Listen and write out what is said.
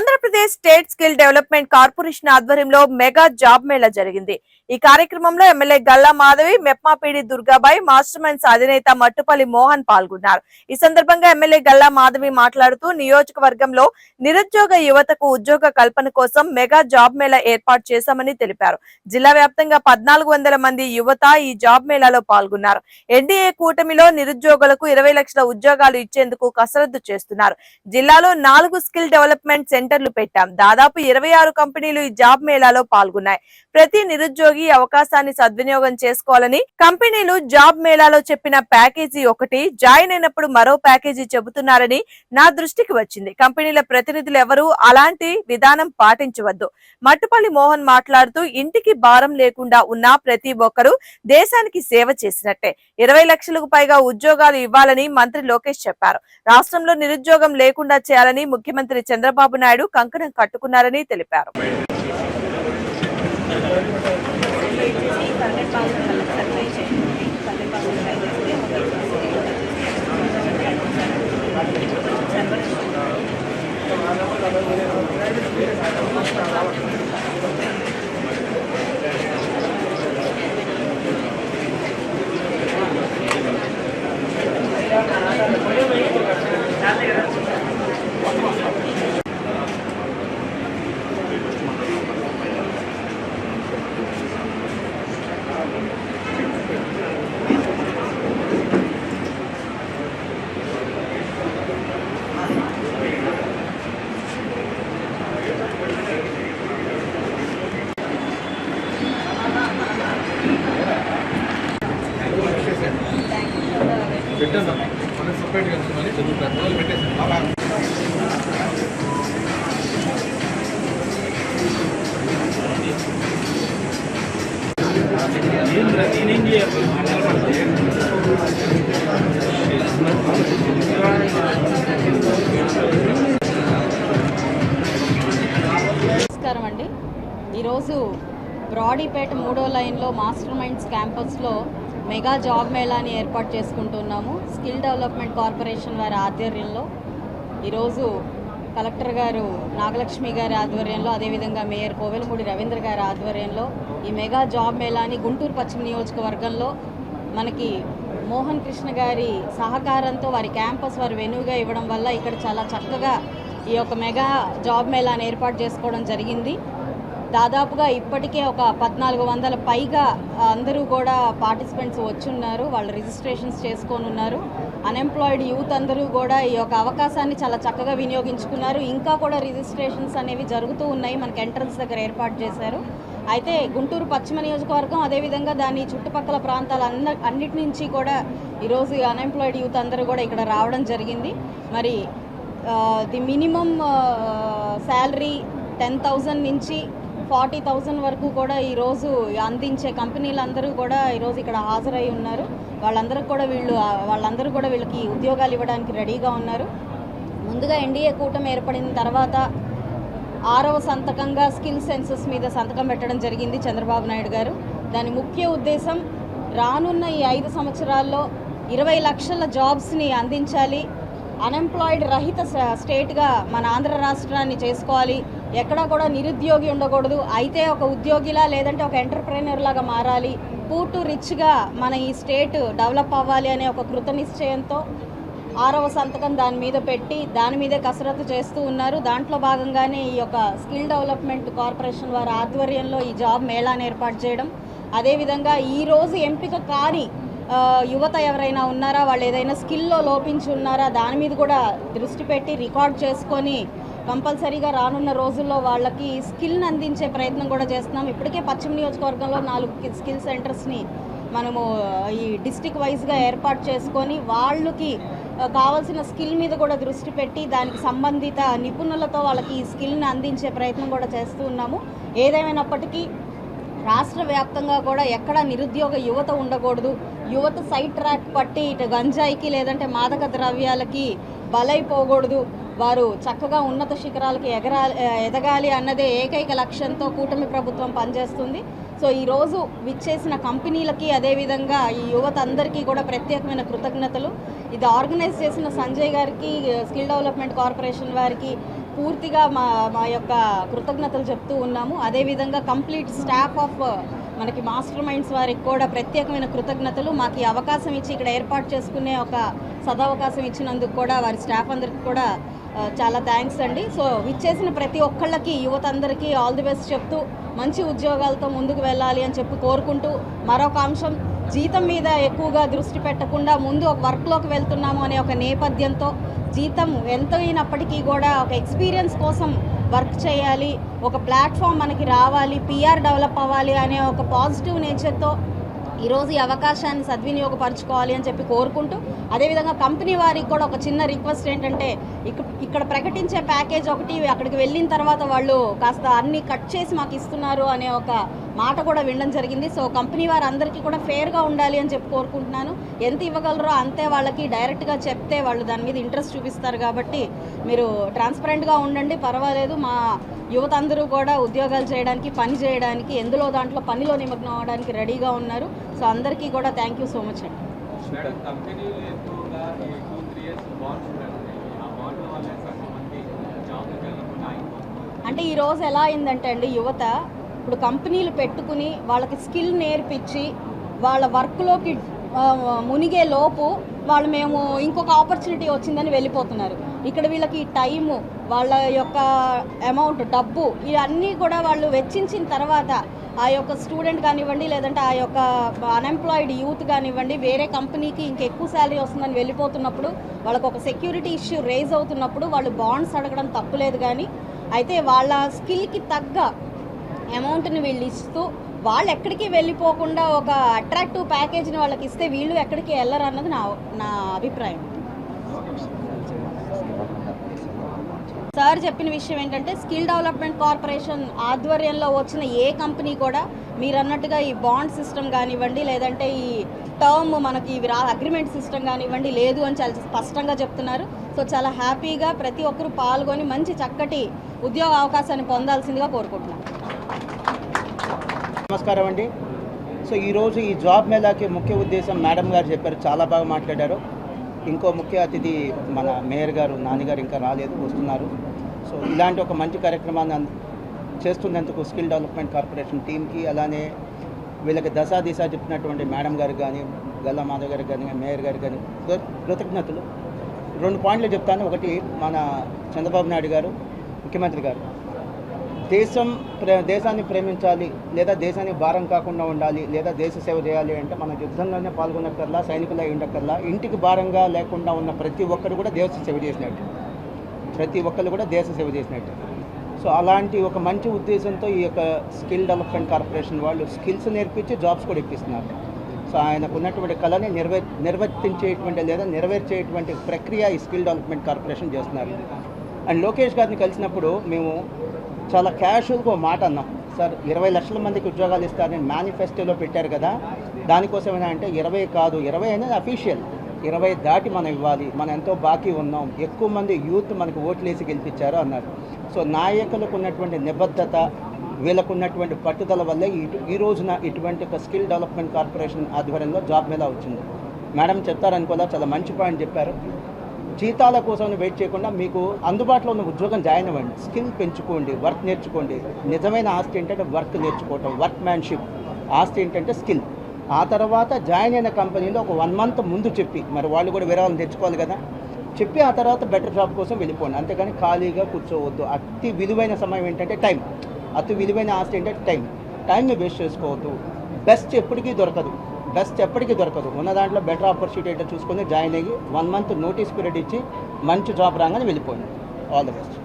Andhra Pradesh state skill development corporation ఆధ్వర్యంలో mega job mela జరిగింది. ఈ కార్యక్రమంలో ఎమ్మెల్యే గల్లా మాధవి మెప్మాపీడి దుర్గాబాయ్ మాస్టర్ మైండ్స్ అధినేత మట్టుపల్లి మోహన్ పాల్గొన్నారు. ఈ సందర్భంగా ఎమ్మెల్యే గల్లా మాధవి మాట్లాడుతూ నియోజకవర్గంలో నిరుద్యోగ యువతకు ఉద్యోగ కల్పన కోసం మెగా జాబ్ మేళా ఏర్పాటు చేశామని తెలిపారు. జిల్లా వ్యాప్తంగా పద్నాలుగు వందల మంది యువత ఈ జాబ్ మేళాలో పాల్గొన్నారు. ఎన్డీఏ కూటమిలో నిరుద్యోగులకు ఇరవై లక్షల ఉద్యోగాలు ఇచ్చేందుకు కసరత్తు చేస్తున్నారు. జిల్లాలో నాలుగు స్కిల్ డెవలప్మెంట్ సెంటర్ సెంటర్లు పెట్టాం. దాదాపు ఇరవై ఆరు కంపెనీలు ఈ జాబ్ మేళాలో పాల్గొన్నాయి. ప్రతి నిరుద్యోగి అవకాశాన్ని సద్వినియోగం చేసుకోవాలని కంపెనీలు జాబ్ మేళాలో చెప్పిన ప్యాకేజీ ఒకటి జాయిన్ అయినప్పుడు మరో ప్యాకేజీ చెబుతున్నారని నా దృష్టికి వచ్చింది. కంపెనీల ప్రతినిధులు ఎవరు అలాంటి విధానం పాటించవద్దు. మట్టుపల్లి మోహన్ మాట్లాడుతూ ఇంటికి భారం లేకుండా ఉన్న ప్రతి ఒక్కరూ దేశానికి సేవ చేసినట్టే. ఇరవై లక్షలకు పైగా ఉద్యోగాలు ఇవ్వాలని మంత్రి లోకేష్ చెప్పారు. రాష్ట్రంలో నిరుద్యోగం లేకుండా చేయాలని ముఖ్యమంత్రి చంద్రబాబు నాయుడు కంకణం కట్టుకున్నారని తెలిపారు. పెట్టాను మనం సపరేట్గా మళ్ళీ చదువుతారు మొదలు పెట్టేసాం నేనేం చేయాలి? నమస్కారం అండి. ఈరోజు బ్రాడీపేట మూడో లైన్లో మాస్టర్ మైండ్స్ క్యాంపస్లో మెగా జాబ్ మేళాని ఏర్పాటు చేసుకుంటున్నాము. స్కిల్ డెవలప్మెంట్ కార్పొరేషన్ వారి ఆధ్వర్యంలో. ఈరోజు కలెక్టర్ గారు నాగలక్ష్మి గారి ఆధ్వర్యంలో అదేవిధంగా మేయర్ కోవెలమూడి రవీంద్ర గారి ఆధ్వర్యంలో ఈ మెగా జాబ్ మేళాని గుంటూరు పశ్చిమ నియోజకవర్గంలో మనకి మోహన్ కృష్ణ గారి సహకారంతో వారి క్యాంపస్ వారి వెనుగా ఇవ్వడం వల్ల ఇక్కడ చాలా చక్కగా ఈ యొక్క మెగా జాబ్ మేళాని ఏర్పాటు చేసుకోవడం జరిగింది. దాదాపుగా ఇప్పటికే ఒక పద్నాలుగు వందల పైగా అందరూ కూడా పార్టిసిపెంట్స్ వచ్చున్నారు వాళ్ళు రిజిస్ట్రేషన్స్ చేసుకొని ఉన్నారు అన్ఎంప్లాయిడ్ యూత్ అందరూ కూడా ఈ యొక్క అవకాశాన్ని చాలా చక్కగా వినియోగించుకున్నారు. ఇంకా కూడా రిజిస్ట్రేషన్స్ అనేవి జరుగుతూ ఉన్నాయి మనకి ఎంట్రన్స్ దగ్గర ఏర్పాటు చేశారు. అయితే గుంటూరు పశ్చిమ నియోజకవర్గం అదేవిధంగా దాని చుట్టుపక్కల ప్రాంతాల అంద అన్నిటి నుంచి కూడా ఈరోజు అన్ఎంప్లాయిడ్ యూత్ అందరూ కూడా ఇక్కడ రావడం జరిగింది. మరి the minimum salary ten thousand నుంచి ఫార్టీ థౌజండ్ వరకు కూడా ఈరోజు అందించే కంపెనీలందరూ కూడా ఈరోజు ఇక్కడ హాజరై ఉన్నారు. వాళ్ళందరూ కూడా వీళ్ళు వాళ్ళందరూ కూడా వీళ్ళకి ఉద్యోగాలు ఇవ్వడానికి రెడీగా ఉన్నారు. ముందుగా ఎన్డీఏ కూటమి ఏర్పడిన తర్వాత ఆరవ సంతకంగా స్కిల్ సెన్సస్ మీద సంతకం పెట్టడం జరిగింది చంద్రబాబు నాయుడు గారు. దాని ముఖ్య ఉద్దేశం రానున్న ఈ ఐదు సంవత్సరాల్లో ఇరవై లక్షల జాబ్స్ని అందించాలి. అన్ఎంప్లాయిడ్ రహిత స్టేట్గా మన ఆంధ్ర రాష్ట్రాన్ని చేసుకోవాలి. ఎక్కడా కూడా నిరుద్యోగి ఉండకూడదు. అయితే ఒక ఉద్యోగిలా లేదంటే ఒక ఎంటర్ప్రైనర్ లాగా మారాలి. పూటు రిచ్గా మన ఈ స్టేట్ డెవలప్ అవ్వాలి అనే ఒక కృత నిశ్చయంతో ఆరవ సంతకం దాని మీద పెట్టి దాని మీదే కసరత్తు చేస్తూ ఉన్నారు. దాంట్లో భాగంగానే ఈ యొక్క స్కిల్ డెవలప్మెంట్ కార్పొరేషన్ వారి ఆధ్వర్యంలో ఈ జాబ్ మేళాను ఏర్పాటు చేయడం. అదేవిధంగా ఈరోజు ఎంపిక కాని యువత ఎవరైనా ఉన్నారా? వాళ్ళు ఏదైనా స్కిల్లో లోపించి ఉన్నారా? దాని మీద కూడా దృష్టి పెట్టి రికార్డ్ చేసుకొని కంపల్సరీగా రానున్న రోజుల్లో వాళ్ళకి స్కిల్ని అందించే ప్రయత్నం కూడా చేస్తున్నాం. ఇప్పటికే పశ్చిమ నియోజకవర్గంలో నాలుగు స్కిల్ సెంటర్స్ని మనము ఈ డిస్టిక్ వైజ్గా ఏర్పాటు చేసుకొని వాళ్ళకి కావాల్సిన స్కిల్ మీద కూడా దృష్టి పెట్టి దానికి సంబంధిత నిపుణులతో వాళ్ళకి ఈ స్కిల్ని అందించే ప్రయత్నం కూడా చేస్తూ ఉన్నాము. ఏదేమైనప్పటికీ రాష్ట్ర వ్యాప్తంగా కూడా ఎక్కడ నిరుద్యోగ యువత ఉండకూడదు. యువత సైడ్ ట్రాక్ పట్టి ఇటు గంజాయికి లేదంటే మాదక ద్రవ్యాలకి బలైపోకూడదు. వారు చక్కగా ఉన్నత శిఖరాలకి ఎగరాలి ఎదగాలి అన్నదే ఏకైక లక్ష్యంతో కూటమి ప్రభుత్వం పనిచేస్తుంది. సో ఈరోజు విచ్చేసిన కంపెనీలకి అదేవిధంగా ఈ యువత అందరికీ కూడా ప్రత్యేకమైన కృతజ్ఞతలు. ఇది ఆర్గనైజ్ చేసిన సంజయ్ గారికి స్కిల్ డెవలప్మెంట్ కార్పొరేషన్ వారికి పూర్తిగా మా మా యొక్క కృతజ్ఞతలు చెప్తూ ఉన్నాము. అదేవిధంగా కంప్లీట్ స్టాఫ్ ఆఫ్ మనకి మాస్టర్ మైండ్స్ వారికి కూడా ప్రత్యేకమైన కృతజ్ఞతలు. మాకు ఈ అవకాశం ఇచ్చి ఇక్కడ ఏర్పాటు చేసుకునే ఒక సదవకాశం ఇచ్చినందుకు కూడా వారి స్టాఫ్ అందరికి కూడా చాలా థ్యాంక్స్ అండి. సో విచ్చేసిన ప్రతి ఒక్కళ్ళకి యువత అందరికీ ఆల్ ది బెస్ట్ చెప్తూ మంచి ఉద్యోగాలతో ముందుకు వెళ్ళాలి అని చెప్పి కోరుకుంటూ మరొక అంశం జీతం మీద ఎక్కువగా దృష్టి పెట్టకుండా ముందు ఒక వర్క్లోకి వెళ్తున్నాము అనే ఒక నేపథ్యంతో జీతం ఎంత అయినప్పటికీ కూడా ఒక ఎక్స్పీరియన్స్ కోసం వర్క్ చేయాలి ఒక ప్లాట్ఫామ్ మనకి రావాలి పిఆర్ డెవలప్ అవ్వాలి అనే ఒక పాజిటివ్ నేచర్తో ఈరోజు ఈ అవకాశాన్ని సద్వినియోగపరచుకోవాలి అని చెప్పి కోరుకుంటూ అదేవిధంగా కంపెనీ వారికి కూడా ఒక చిన్న రిక్వెస్ట్ ఏంటంటే ఇక్కడ ఇక్కడ ప్రకటించే ప్యాకేజ్ ఒకటి అక్కడికి వెళ్ళిన తర్వాత వాళ్ళు కాస్త అన్ని కట్ చేసి మాకు ఇస్తున్నారు అనే ఒక మాట కూడా వినడం జరిగింది. సో కంపెనీ వారు అందరికీ కూడా ఫేర్గా ఉండాలి అని చెప్పి కోరుకుంటున్నాను. ఎంత ఇవ్వగలరో అంతే వాళ్ళకి డైరెక్ట్గా చెప్తే వాళ్ళు దాని మీద ఇంట్రెస్ట్ చూపిస్తారు కాబట్టి మీరు ట్రాన్స్పరెంట్గా ఉండండి. పర్వాలేదు మా యువత అందరూ కూడా ఉద్యోగాలు చేయడానికి పని చేయడానికి ఎందులో దాంట్లో పనిలో నిమగ్నం అవ్వడానికి రెడీగా ఉన్నారు. సో అందరికీ కూడా థ్యాంక్ యూ సో మచ్ అండి. అంటే ఈ రోజు ఎలా అయిందంటే అండి యువత ఇప్పుడు కంపెనీలు పెట్టుకుని వాళ్ళకి స్కిల్ నేర్పించి వాళ్ళ వర్క్లోకి మునిగే లోపు వాళ్ళు మేము ఇంకొక ఆపర్చునిటీ వచ్చిందని వెళ్ళిపోతున్నారు. ఇక్కడ వీళ్ళకి టైము వాళ్ళ యొక్క అమౌంట్ డబ్బు ఇవన్నీ కూడా వాళ్ళు వెచ్చించిన తర్వాత ఆ యొక్క స్టూడెంట్ కానివ్వండి లేదంటే ఆ యొక్క అన్ఎంప్లాయిడ్ యూత్ కానివ్వండి వేరే కంపెనీకి ఇంకెక్కువ శాలరీ వస్తుందని వెళ్ళిపోతున్నప్పుడు వాళ్ళకు ఒక సెక్యూరిటీ ఇష్యూ రేజ్ అవుతున్నప్పుడు వాళ్ళు బాండ్స్ అడగడం తప్పులేదు కానీ అయితే వాళ్ళ స్కిల్కి తగ్గ అమౌంట్ని వీళ్ళు ఇస్తూ వాళ్ళు ఎక్కడికి వెళ్ళిపోకుండా ఒక అట్రాక్టివ్ ప్యాకేజ్ని వాళ్ళకి ఇస్తే వీళ్ళు ఎక్కడికి వెళ్ళరు అన్నది నా నా అభిప్రాయం. సార్ చెప్పిన విషయం ఏంటంటే స్కిల్ డెవలప్మెంట్ కార్పొరేషన్ ఆధ్వర్యంలో వచ్చిన ఏ కంపెనీ కూడా మీరు అన్నట్టుగా ఈ బాండ్ సిస్టమ్ కానివ్వండి లేదంటే ఈ టర్మ్ మనకి రా అగ్రిమెంట్ సిస్టమ్ కానివ్వండి లేదు అని చాలా స్పష్టంగా చెప్తున్నారు. సో చాలా హ్యాపీగా ప్రతి ఒక్కరూ పాల్గొని మంచి చక్కటి ఉద్యోగ అవకాశాన్ని పొందాల్సిందిగా కోరుకుంటున్నాను. నమస్కారం అండి. సో ఈరోజు ఈ జాబ్ మేళాకి ముఖ్య ఉద్దేశం మేడం గారు చెప్పారు చాలా బాగా మాట్లాడారు. ఇంకో ముఖ్య అతిథి మన మేయర్ గారు నాన్నగారు ఇంకా రాలేదు వస్తున్నారు. సో ఇలాంటి ఒక మంచి కార్యక్రమాన్ని చేస్తున్నందుకు స్కిల్ డెవలప్మెంట్ కార్పొరేషన్ టీంకి అలానే వీళ్ళకి దశా దిశ చెప్పినటువంటి మేడం గారు కానీ గల్లా మాధవ్ గారికి కానీ మేయర్ గారికి కానీ కృతజ్ఞతలు. రెండు పాయింట్లు చెప్తాను. ఒకటి మన చంద్రబాబు నాయుడు గారు ముఖ్యమంత్రి గారు. దేశం ప్రే దేశాన్ని ప్రేమించాలి లేదా దేశానికి భారం కాకుండా ఉండాలి లేదా దేశ సేవ చేయాలి అంటే మన యుద్ధంలోనే పాల్గొనక్కర్లా సైనికులై ఉండక్కర్లా ఇంటికి భారంగా లేకుండా ఉన్న ప్రతి ఒక్కరు కూడా దేశ సేవ చేసినట్టు. ప్రతి ఒక్కరు కూడా దేశ సేవ చేసినట్టు. సో అలాంటి ఒక మంచి ఉద్దేశంతో ఈ యొక్క స్కిల్ డెవలప్మెంట్ కార్పొరేషన్ వాళ్ళు స్కిల్స్ నేర్పించి జాబ్స్ కూడా ఇప్పిస్తున్నారు. సో ఆయనకు ఉన్నటువంటి కళని నిర్వే నిర్వర్తించేటువంటి లేదా నెరవేర్చేటువంటి ప్రక్రియ ఈ స్కిల్ డెవలప్మెంట్ కార్పొరేషన్ చేస్తున్నారు. అండ్ లోకేష్ గారిని కలిసినప్పుడు మేము చాలా క్యాషువల్గా మాట అన్నాం. సార్ ఇరవై లక్షల మందికి ఉద్యోగాలు ఇస్తారని మేనిఫెస్టోలో పెట్టారు కదా దానికోసమైనా అంటే ఇరవై కాదు ఇరవై అనేది అఫీషియల్ ఇరవై దాటి మనం ఇవ్వాలి మనం ఎంతో బాకీ ఉన్నాం ఎక్కువ మంది యూత్ మనకు ఓట్లేసి గెలిపించారు అన్నారు. సో నాయకులకు ఉన్నటువంటి నిబద్ధత వీళ్ళకు ఉన్నటువంటి పట్టుదల వల్లే ఇటు ఈ రోజున ఇటువంటి ఒక స్కిల్ డెవలప్మెంట్ కార్పొరేషన్ ఆధ్వర్యంలో జాబ్ మీద వచ్చింది. మేడం చెప్తారనుకోలే చాలా మంచి పాయింట్ చెప్పారు. జీతాల కోసం వెయిట్ చేయకుండా మీకు అందుబాటులో ఉన్న ఉద్యోగం జాయిన్ అవ్వండి. స్కిల్ పెంచుకోండి వర్క్ నేర్చుకోండి. నిజమైన ఆస్తి ఏంటంటే వర్క్ నేర్చుకోవటం వర్క్ మ్యాన్షిప్ ఆస్తి ఏంటంటే స్కిల్. ఆ తర్వాత జాయిన్ అయిన కంపెనీలో ఒక వన్ మంత్ ముందు చెప్పి మరి వాళ్ళు కూడా వేరే వాళ్ళని తెచ్చుకోవాలి కదా. చెప్పి ఆ తర్వాత బెటర్ జాబ్ కోసం వెళ్ళిపోండి. అంతేగాని ఖాళీగా కూర్చోవద్దు. అతి విలువైన సమయం ఏంటంటే టైం అతి విలువైన ఆస్తి ఏంటంటే టైం టైంని వేస్ట్ చేసుకోవద్దు. బెస్ట్ ఎప్పటికీ దొరకదు. బెస్ట్ ఎప్పటికీ దొరకదు. ఉన్న దాంట్లో బెటర్ ఆపర్చునిటీ అయితే చూసుకొని జాయిన్ అయ్యి వన్ మంత్ నోటీస్ పీరియడ్ ఇచ్చి మంచి జాబ్ రాగానే వెళ్ళిపోయింది ఆల్ ద బెస్ట్